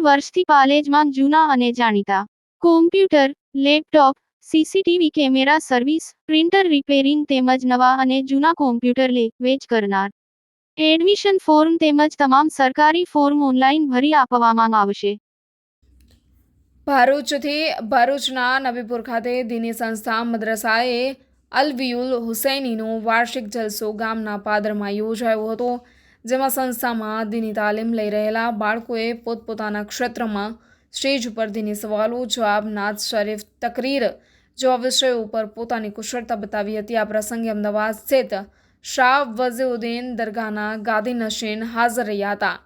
વર્ષથી પાલેજમાં જૂના અને જાણીતા. Computer laptop CCTV camera service printer repairing તેમજ નવા અને જૂના કોમ્પ્યુટર લે, વેચ કરનાર. એડમિશન ફોર્મ તેમજ તમામ સરકારી ફોર્મ ઓનલાઈન ભરી આપવામાં આવશે. ભરૂચથી ભરૂચના નબીપુર ખાતે દીની સંસ્થા મદ્રસાએ અલવિયુલ હુસૈનીનો વાર્ષિક જલસો ગામના પાદરમાં યોજાયો હતો. જેમાં સંસ્થામાં દીની તાલીમ લઈ રહેલા બાળકોએ પોતપોતાના ક્ષેત્રમાં સ્ટેજ ઉપર દીની સવાલો, જવાબ નાત શરીફ, તકરીર, જેવા વિષયો ઉપર પોતાની કુશળતા બતાવી હતી. આ પ્રસંગે અમદાવાદ સ્થિત શાહ વઝીઉદ્દીન દરગાહના ગાદી નશીન હાજર રહ્યા હતા.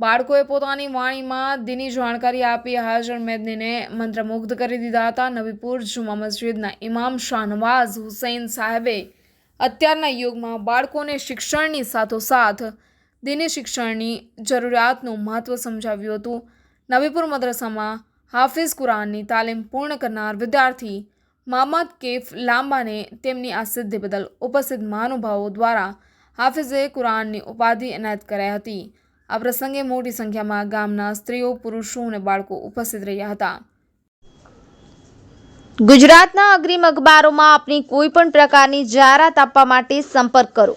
બાળકોએ પોતાની વાણીમાં દીની જાણકારી આપી હાજર મેદનીને મંત્રમુગ્ધ કરી દીધા હતા. નબીપુર જુમા મસ્જિદના ઇમામ શાહનવાઝ હુસૈન સાહેબે અત્યારના યુગમાં બાળકોને શિક્ષણની સાથોસાથ દીની શિક્ષણની જરૂરિયાતનું મહત્ત્વ સમજાવ્યું હતું. નબીપુર મદ્રસામાં હાફિઝ કુરાનની તાલીમ પૂર્ણ કરનાર વિદ્યાર્થી મોહમ્મદ કેફ લાંબાને તેમની આ સિદ્ધિ બદલ ઉપસ્થિત મહાનુભાવો દ્વારા હાફિઝે કુરાનની ઉપાધિ એનાયત કરાઈ હતી. આ પ્રસંગે મોટી સંખ્યામાં ગામના સ્ત્રીઓ, પુરુષો અને બાળકો ઉપસ્થિત રહ્યા હતા. ગુજરાતના અગ્રીમ અખબારોમાં આપની કોઈ પણ પ્રકારની જાહેરાત આપવા માટે સંપર્ક કરો.